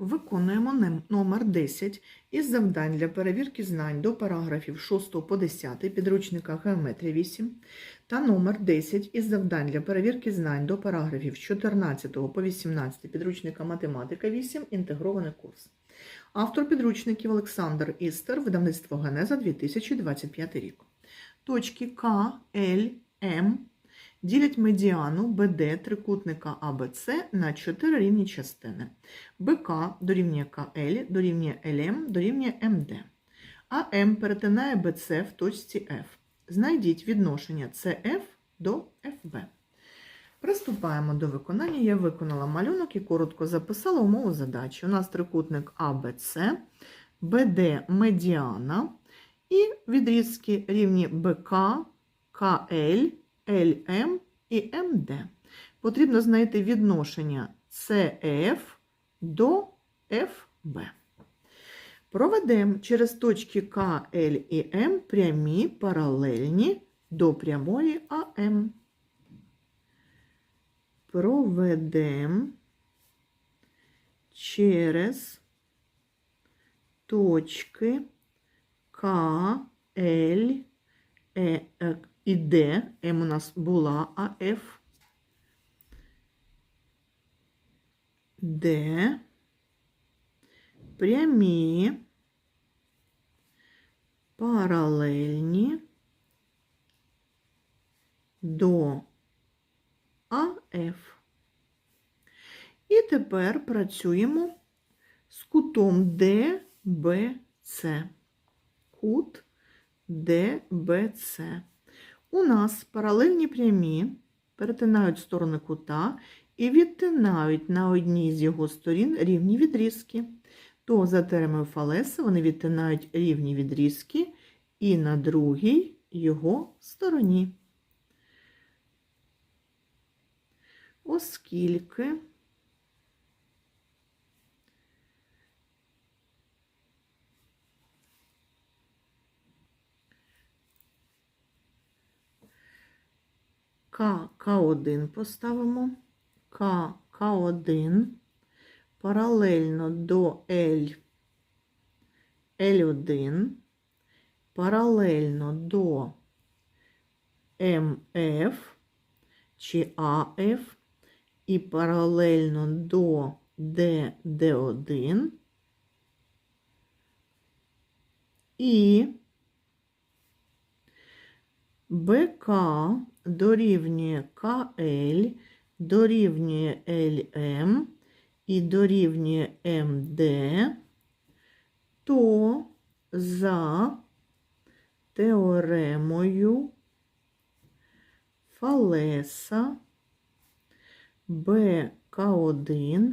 Виконуємо номер 10 із завдань для перевірки знань до параграфів 6 по 10 підручника Геометрія 8 та номер 10 із завдань для перевірки знань до параграфів 14 по 18 підручника Математика 8 інтегрований курс. Автор підручників Олександр Істер, видавництво Генеза 2025 рік. Точки К, Л, М ділять медіану БД трикутника АБЦ на 4 рівні частини. БК дорівнює КЛ, дорівнює ЛМ, дорівнює МД. АМ перетинає БЦ в точці F. Знайдіть відношення CF до FB. Приступаємо до виконання. Я виконала малюнок і коротко записала умову задачі. У нас трикутник АБЦ, БД медіана і відрізки рівні БК, КЛ, ЛМ і МД. Потрібно знайти відношення CF до FB. Проведемо через точки К, Л і М прямі паралельні до прямої АМ. Проведемо через точки К, Л, і Д, М у нас була, а Ф, Д, прямі, паралельні до АФ. І тепер працюємо з кутом ДБЦ. Кут ДБЦ. У нас паралельні прямі перетинають сторони кута і відтинають на одній з його сторін рівні відрізки. То за теремою Фалеса вони відтинають рівні відрізки і на другій його стороні. Оскільки К, К1 поставимо, К, К1 паралельно до L, L1, паралельно до МФ чи АФ і паралельно до ДД1 і БК дорівнює КЛ, дорівнює ЛМ і дорівнює МД, то за теоремою Фалеса БК1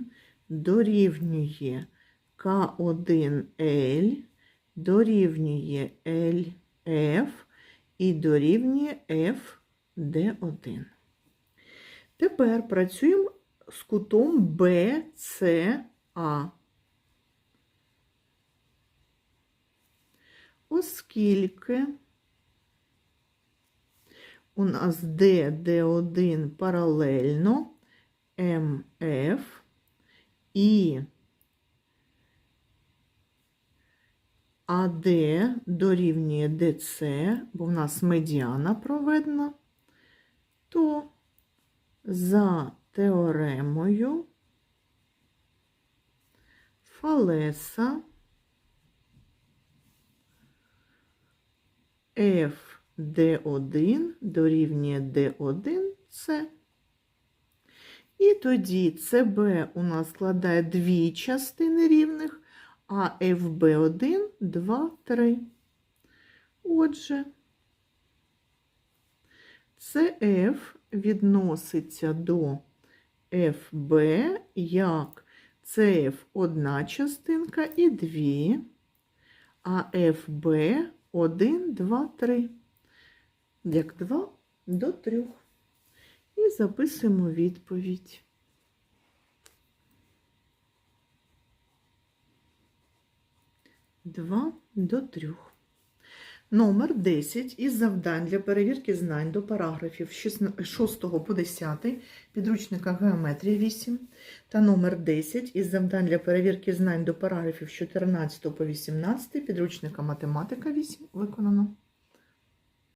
дорівнює К1Л, дорівнює ЛФ і дорівнює FD1. Тепер працюємо з кутом BCA. Оскільки у нас DD1 паралельно МФ і АД дорівнює ДЦ, бо в нас медіана проведена, то за теоремою Фалеса FD1 дорівнює D1С. І тоді ЦБ у нас складає дві частини рівних, а FB1 – 2, 3. Отже, CF відноситься до FB як CF одна частинка і дві, а FB 1, 2, 3. Як 2 до 3. І записуємо відповідь. Два до трьох. Номер 10 із завдань для перевірки знань до параграфів 6 по 10 підручника Геометрія 8 та номер 10 із завдань для перевірки знань до параграфів 14 по 18 підручника Математика 8 виконано.